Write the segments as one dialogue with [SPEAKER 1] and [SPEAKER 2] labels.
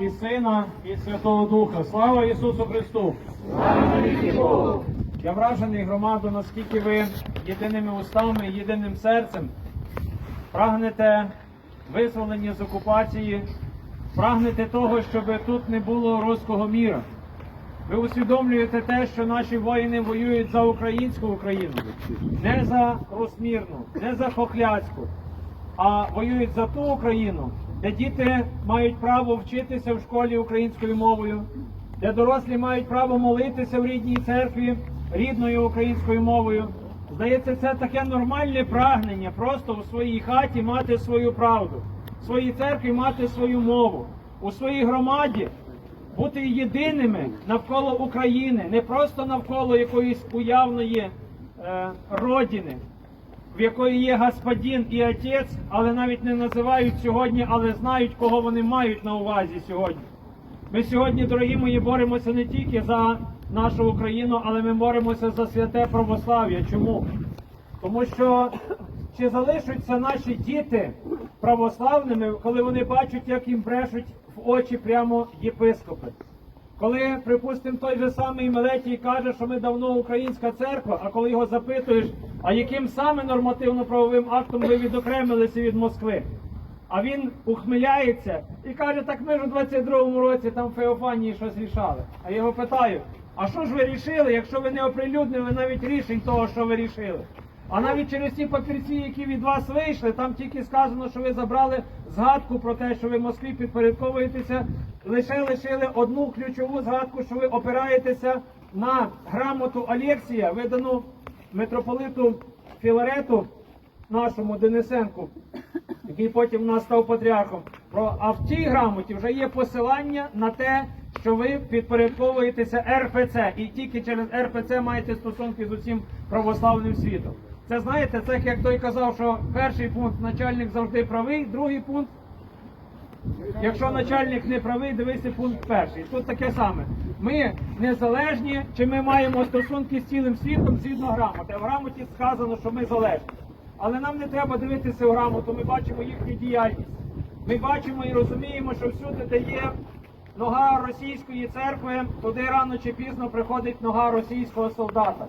[SPEAKER 1] І Сина, і Святого Духа. Слава Ісусу Христу! Я вражений громаду, наскільки ви єдиними устами, єдиним серцем прагнете визволення з окупації, прагнете того, щоб тут не було руського міра. Ви усвідомлюєте те, що наші воїни воюють за українську Україну, не за Русмірну, не за Хохляцьку, а воюють за ту Україну, де діти мають право вчитися в школі українською мовою, де дорослі мають право молитися в рідній церкві рідною українською мовою. Здається, це таке нормальне прагнення просто у своїй хаті мати свою правду, в своїй церкві мати свою мову, у своїй громаді бути єдиними навколо України, не просто навколо якоїсь уявної е, родини, в якої є господин і отець, але навіть не називають сьогодні, але знають, кого вони мають на увазі сьогодні. Ми сьогодні, дорогі мої, боремося не тільки за нашу Україну, але ми боремося за святе православ'я. Чому? Тому що чи залишаться наші діти православними, коли вони бачать, як їм брешуть в очі прямо єпископи? Коли, припустимо, той же самий Мелетій каже, що ми давно українська церква, а коли його запитуєш, а яким саме нормативно-правовим актом ви відокремилися від Москви? А він ухмиляється і каже, так ми ж у 22-му році там в Феофанії щось рішали. А я його питаю, а що ж ви рішили, якщо ви не оприлюднили навіть рішень того, що ви рішили? А навіть через ті папірці, які від вас вийшли, там тільки сказано, що ви забрали згадку про те, що ви Москві підпорядковуєтеся, лише лишили одну ключову згадку, що ви опираєтеся на грамоту Алексія, видану митрополиту Філарету, нашому Денисенку, який потім в нас став патріархом. А в тій грамоті вже є посилання на те, що ви підпорядковуєтеся РПЦ, і тільки через РПЦ маєте стосунки з усім православним світом. Це знаєте, це як той казав, що перший пункт начальник завжди правий, другий пункт. Якщо начальник не правий, дивися пункт перший. Тут таке саме. Ми незалежні, чи ми маємо стосунки з цілим світом згідно грамоти. В грамоті сказано, що ми залежні. Але нам не треба дивитися в грамоту, ми бачимо їхню діяльність. Ми бачимо і розуміємо, що всюди, де є нога російської церкви, туди рано чи пізно приходить нога російського солдата.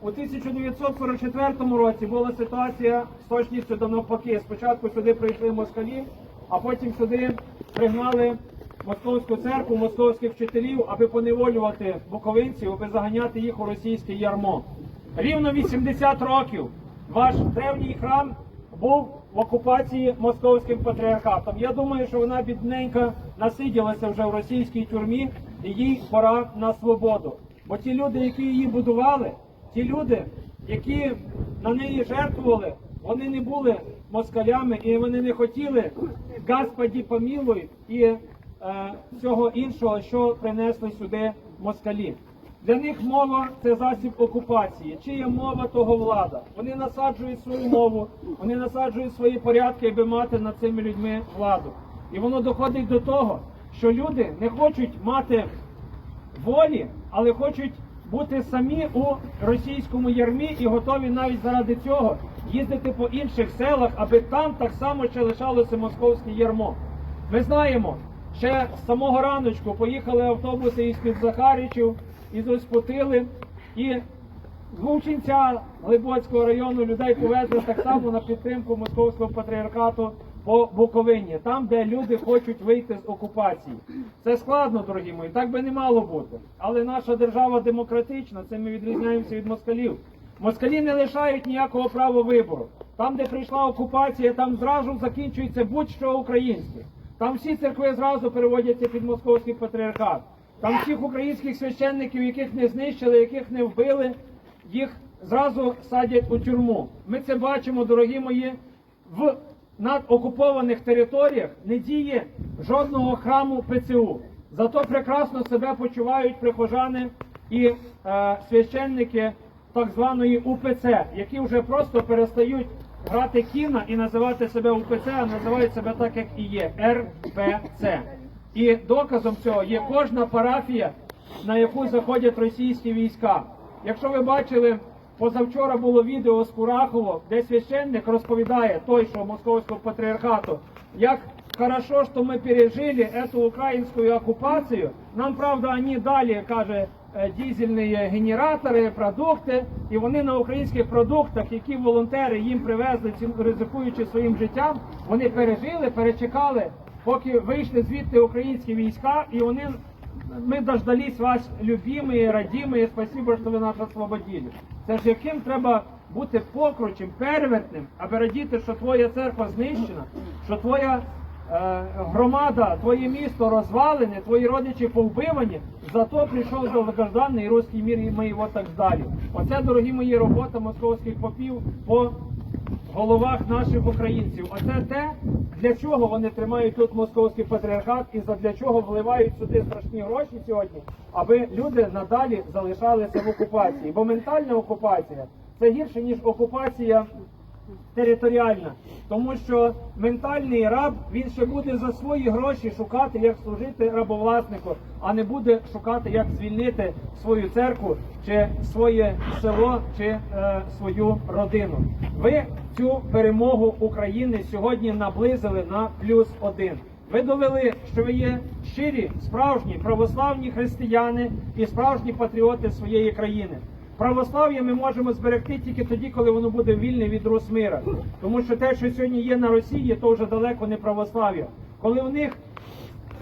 [SPEAKER 1] У 1944 році була ситуація з точністю до навпаки. Спочатку сюди прийшли москалі, а потім сюди пригнали московську церкву, московських вчителів, аби поневолювати буковинців, аби заганяти їх у російське ярмо. Рівно 80 років ваш древній храм був в окупації московським патріархатом. Я думаю, що вона бідненько насиділася вже в російській тюрмі, і їй пора на свободу. Бо ті люди, які її будували, ті люди, які на неї жертвували, вони не були москалями і вони не хотіли Господі помілуй і е, всього іншого, що принесли сюди москалі. Для них мова це засіб окупації. Чия мова, того влада. Вони насаджують свою мову, вони насаджують свої порядки, аби мати над цими людьми владу. І воно доходить до того, що люди не хочуть мати волі, але хочуть бути самі у російському ярмі і готові навіть заради цього їздити по інших селах, аби там так само ще лишалося московське ярмо. Ми знаємо, ще з самого раночку поїхали автобуси із під Захаричів, із Оспотили, і з Лучинця Глибоцького району людей повезли так само на підтримку московського патріархату по Буковині, там, де люди хочуть вийти з окупації. Це складно, дорогі мої, так би не мало бути. Але наша держава демократична, це ми відрізняємося від москалів. Москалі не лишають ніякого права вибору. Там, де прийшла окупація, там зразу закінчується будь-що українське. Там всі церкви зразу переводяться під московський патріархат. Там всіх українських священників, яких не знищили, яких не вбили, їх зразу садять у тюрму. Ми це бачимо, дорогі мої, в надокупованих територіях не діє жодного храму ПЦУ. Зато прекрасно себе почувають прихожани і е, священники так званої УПЦ, які вже просто перестають грати кіна і називати себе УПЦ, а називають себе так, як і є РПЦ. І доказом цього є кожна парафія, на яку заходять російські війська. Якщо ви бачили, позавчора було відео з Курахово, де священник розповідає той, що московського патріархату, як хорошо, что мы пережили эту украинскую оккупацию. Нам, правда, они дали, каже, е, дизельні генератори, продукти, і вони на українських продуктах, які волонтери їм привезли, ці- ризикуючи своїм життям, вони пережили, перечекали, поки вийшли звідти українські війська, і вони ми дождались вас, любимые, родимые, спасибо, що ви нас освободили. Це ж яким треба бути покручем, первертним, аби радіти, що твоя церква знищена, що твоя е, громада, твоє місто розвалене, твої родичі повбивані, зато прийшов довгожданий руський мір, і ми його так здалі. Оце, дорогі мої, робота московських попів по головах наших українців. Оце те, для чого вони тримають тут московський патріархат і задля чого вливають сюди страшні гроші сьогодні, аби люди надалі залишалися в окупації. Бо ментальна окупація це гірше ніж окупація територіальна, тому що ментальний раб він ще буде за свої гроші шукати, як служити рабовласнику, а не буде шукати, як звільнити свою церкву чи своє село чи е, свою родину. Ви цю перемогу України сьогодні наблизили на плюс один. Ви довели, що ви є щирі, справжні православні християни і справжні патріоти своєї країни. Православ'я ми можемо зберегти тільки тоді, коли воно буде вільне від Росмира. Тому що те, що сьогодні є на Росії, то вже далеко не православ'я. Коли в них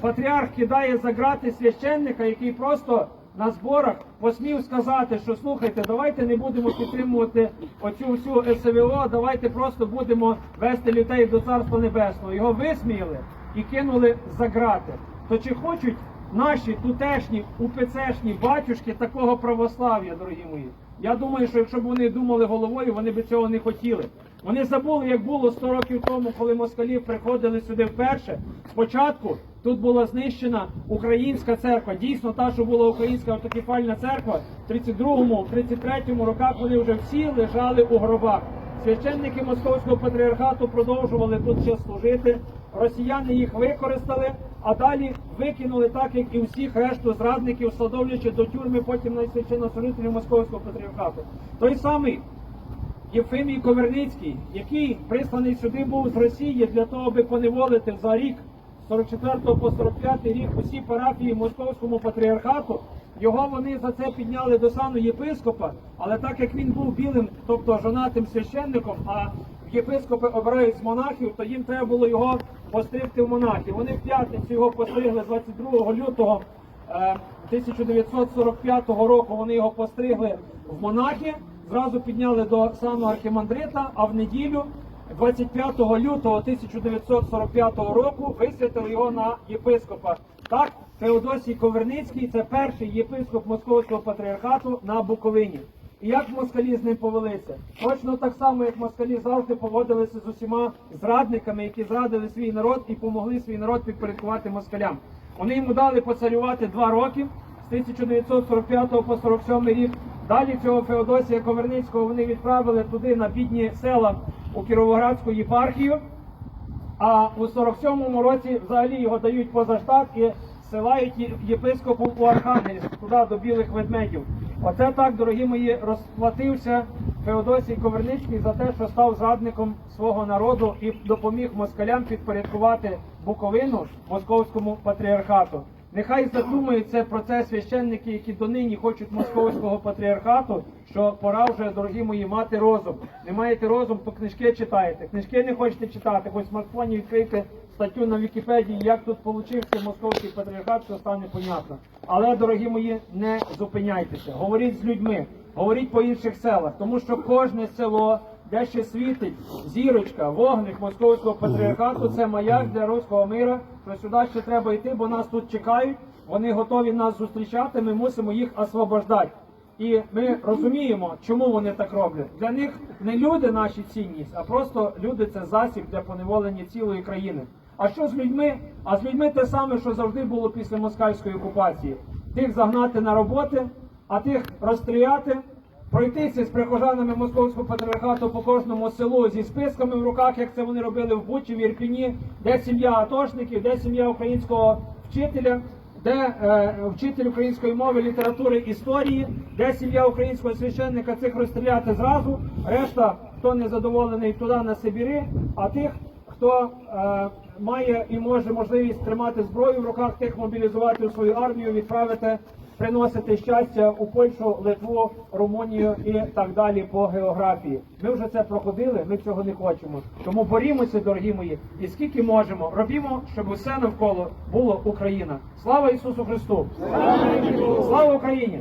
[SPEAKER 1] патріарх кидає за грати священника, який просто на зборах посмів сказати, що слухайте, давайте не будемо підтримувати оцю всю СВО, давайте просто будемо вести людей до Царства Небесного. Його висміяли і кинули за грати. То чи хочуть наші тутешні УПЦшні батюшки такого православ'я, дорогі мої? Я думаю, що якщо б вони думали головою, вони б цього не хотіли. Вони забули, як було 100 років тому, коли москалі приходили сюди вперше. Спочатку тут була знищена українська церква. Дійсно, та, що була українська автокефальна церква, в 32-му, в 33-му роках вони вже всі лежали у гробах. Священники московського патріархату продовжували тут ще служити. Росіяни їх використали, а далі викинули так, як і всіх решту зрадників, садовлячи до тюрми, потім на найсвященнослужителів московського патріархату. Той самий Єфимій Коверницький, який присланий сюди був з Росії для того, аби поневолити за рік з 44 по 45 рік усі парафії московському патріархату. Його вони за це підняли до сану єпископа, але так як він був білим, тобто жонатим священником, а єпископи обирають з монахів, то їм треба було його постригти в монахи. Вони в п'ятницю його постригли 22 лютого е, 1945 року. Вони його постригли в монахи зразу підняли до сану архімандрита, а в неділю, 25 лютого 1945 року, висвятили його на єпископа. Так, Феодосій Коверницький це перший єпископ Московського патріархату на Буковині. І як москалі з ним повелися? Точно так само, як москалі завжди поводилися з усіма зрадниками, які зрадили свій народ і помогли свій народ підпорядкувати москалям. Вони йому дали поцарювати два роки з 1945 по 47 рік. Далі цього Феодосія Коверницького вони відправили туди на бідні села у Кіровоградську єпархію. А у 47-му році взагалі його дають поза штат і силають єпископу у Архангельськ, туди до білих ведмедів. Оце так, дорогі мої, розплатився Феодосій Коверницький за те, що став зрадником свого народу і допоміг москалям підпорядкувати Буковину московському патріархату. Нехай задумаються про це священники, які донині хочуть московського патріархату, що пора вже, дорогі мої, мати розум. Не маєте розум, то книжки читаєте. Книжки не хочете читати, хоч в смартфоні відкрийте статтю на Вікіпедії, як тут получився московський патріархат, що стане понятно. Але, дорогі мої, не зупиняйтеся. Говоріть з людьми, говоріть по інших селах, тому що кожне село, де ще світить зірочка, вогник московського патріархату, це маяк для руського мира, що сюди ще треба йти, бо нас тут чекають, вони готові нас зустрічати, ми мусимо їх освобождати. І ми розуміємо, чому вони так роблять. Для них не люди наші цінність, а просто люди це засіб для поневолення цілої країни. А що з людьми? А з людьми те саме, що завжди було після москальської окупації. Тих загнати на роботи, а тих розстріляти, пройтися з прихожанами московського патріархату по кожному селу зі списками в руках, як це вони робили в Бучі, в Ірпіні, де сім'я атошників, де сім'я українського вчителя, де е, вчитель української мови, літератури, історії, де сім'я українського священника цих розстріляти зразу. Решта, хто не задоволений, туди на Сибіри, а тих, хто е, має і може можливість тримати зброю в руках, тих мобілізувати у свою армію, відправити, приносити щастя у Польщу, Литву, Румунію і так далі по географії. Ми вже це проходили, ми цього не хочемо. Тому борімося, дорогі мої, і скільки можемо, робімо, щоб усе навколо було Україна. Слава Ісусу Христу! Слава Україні!